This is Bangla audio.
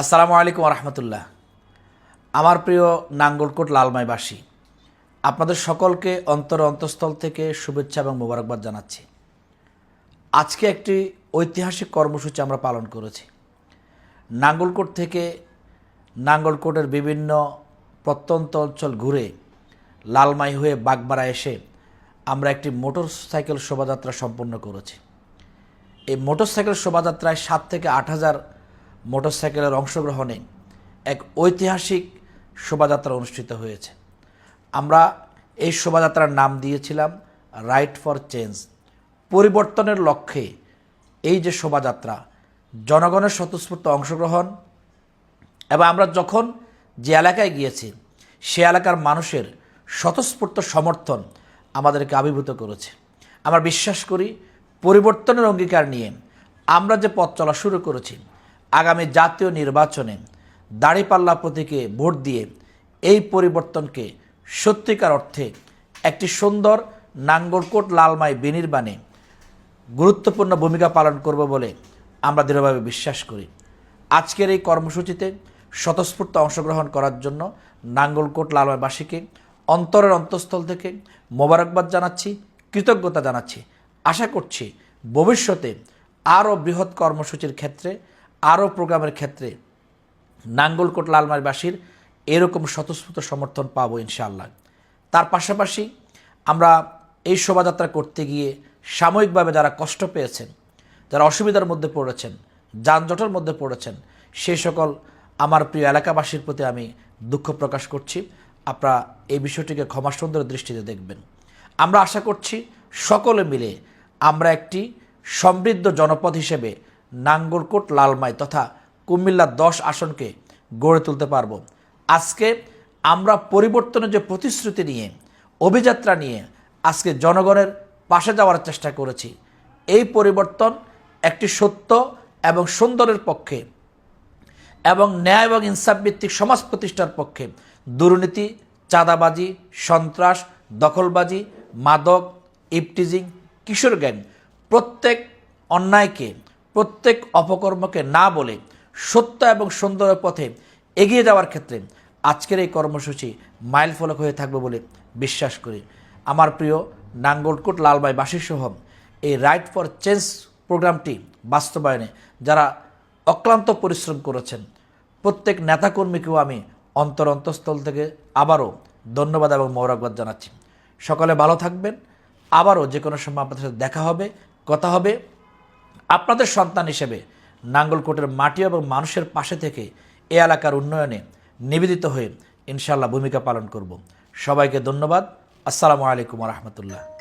আসসালামু আলাইকুম রহমতুল্লাহ আমার প্রিয় নাঙ্গলকোট লালমাইবাসী, আপনাদের সকলকে অন্তর অন্তঃস্থল থেকে শুভেচ্ছা এবং মোবারকবাদ জানাচ্ছি। আজকে একটি ঐতিহাসিক কর্মসূচি আমরা পালন করেছি। নাঙ্গলকোট থেকে নাঙ্গলকোটের বিভিন্ন প্রত্যন্ত অঞ্চল ঘুরে লালমাই হয়ে বাগমারা এসে আমরা একটি মোটর সাইকেল শোভাযাত্রা সম্পন্ন করেছি। এই মোটর সাইকেল শোভাযাত্রায় সাত থেকে আট হাজার মোটরসাইকেলের অংশগ্রহণে এক ঐতিহাসিক শোভাযাত্রা অনুষ্ঠিত হয়েছে। আমরা এই শোভাযাত্রার নাম দিয়েছিলাম রাইট ফর চেঞ্জ পরিবর্তনের লক্ষ্যে এই যে শোভাযাত্রা, জনগণের স্বতঃস্ফূর্ত অংশগ্রহণ এবং আমরা যখন যে এলাকায় গিয়েছি, সে এলাকার মানুষের স্বতঃস্ফূর্ত সমর্থন আমাদেরকে আবির্ভূত করেছে। আমরা বিশ্বাস করি, পরিবর্তনের অঙ্গীকার নিয়ে আমরা যে পথ চলা শুরু করেছি আগামী জাতীয় নির্বাচনে দাড়িপাল্লা প্রতীকে ভোট দিয়ে এই পরিবর্তনকে সত্যিকার অর্থে একটি সুন্দর নাঙ্গলকোট লালমাই বিনির্বাণে গুরুত্বপূর্ণ ভূমিকা পালন করব বলে আমরা দৃঢ়ভাবে বিশ্বাস করি। আজকের এই কর্মসূচিতে স্বতঃস্ফূর্ত অংশগ্রহণ করার জন্য নাঙ্গলকোট লালমাইবাসীকে অন্তরের অন্তঃস্থল থেকে মোবারকবাদ জানাচ্ছি, কৃতজ্ঞতা জানাচ্ছি। আশা করছি ভবিষ্যতে আরও বৃহৎ কর্মসূচির ক্ষেত্রে আরও প্রোগ্রামের ক্ষেত্রে নাঙ্গলকোট লালমাইবাসীর এরকম স্বতঃস্ফূর্ত সমর্থন পাবো ইনশাআল্লাহ। তার পাশাপাশি আমরা এই শোভাযাত্রা করতে গিয়ে সাময়িকভাবে যারা কষ্ট পেয়েছেন, যারা অসুবিধার মধ্যে পড়েছেন, যানজটের মধ্যে পড়েছেন সেই সকল আমার প্রিয় এলাকাবাসীর প্রতি আমি দুঃখ প্রকাশ করছি। আপনারা এই বিষয়টিকে ক্ষমা সুন্দর দৃষ্টিতে দেখবেন। আমরা আশা করছি সকলে মিলে আমরা একটি সমৃদ্ধ জনপদ হিসেবে নাঙ্গলকোট লালমাই তথা কুমিল্লা দশ আসনকে গড়ে তুলতে পারব। আজকে আমরা পরিবর্তনের যে প্রতিশ্রুতি নিয়ে, অভিযাত্রা নিয়ে আজকে জনগণের পাশে যাওয়ার চেষ্টা করেছি। এই পরিবর্তন একটি সত্য এবং সুন্দরের পক্ষে এবং ন্যায় এবং ইনসাফ ভিত্তিক সমাজ প্রতিষ্ঠার পক্ষে দুর্নীতি, চাঁদাবাজি, সন্ত্রাস, দখলবাজি, মাদক, ইপটিজিং, কিশোর গ্যাং প্রত্যেক অন্যায়কে প্রত্যেক অপকর্মকে না বলে সত্য এবং সুন্দরের পথে এগিয়ে যাওয়ার ক্ষেত্রে আজকের এই কর্মসূচি মাইল ফলক হয়ে থাকবে বলে বিশ্বাস করি। আমার প্রিয় নাঙ্গলকোট লালবাই বাসীসহ এই রাইট ফর চেঞ্জ প্রোগ্রামটি বাস্তবায়নে যারা অক্লান্ত পরিশ্রম করেছেন, প্রত্যেক নেতাকর্মীকেও আমি অন্তর অন্তঃস্থল থেকে আবারও ধন্যবাদ এবং মৌরকবাদ জানাচ্ছি। সকলে ভালো থাকবেন। আবারও যে কোনো সময় আপনাদের সাথে দেখা হবে, কথা হবে। আপনাদের সন্তান হিসেবে নাঙ্গলকোটের মাটি এবং মানুষের পাশে থেকে এ এলাকার উন্নয়নে নিবেদিত হয়ে ইনশাল্লাহ ভূমিকা পালন করব। সবাইকে ধন্যবাদ। আসসালামু আলাইকুম রহমতুল্লাহ।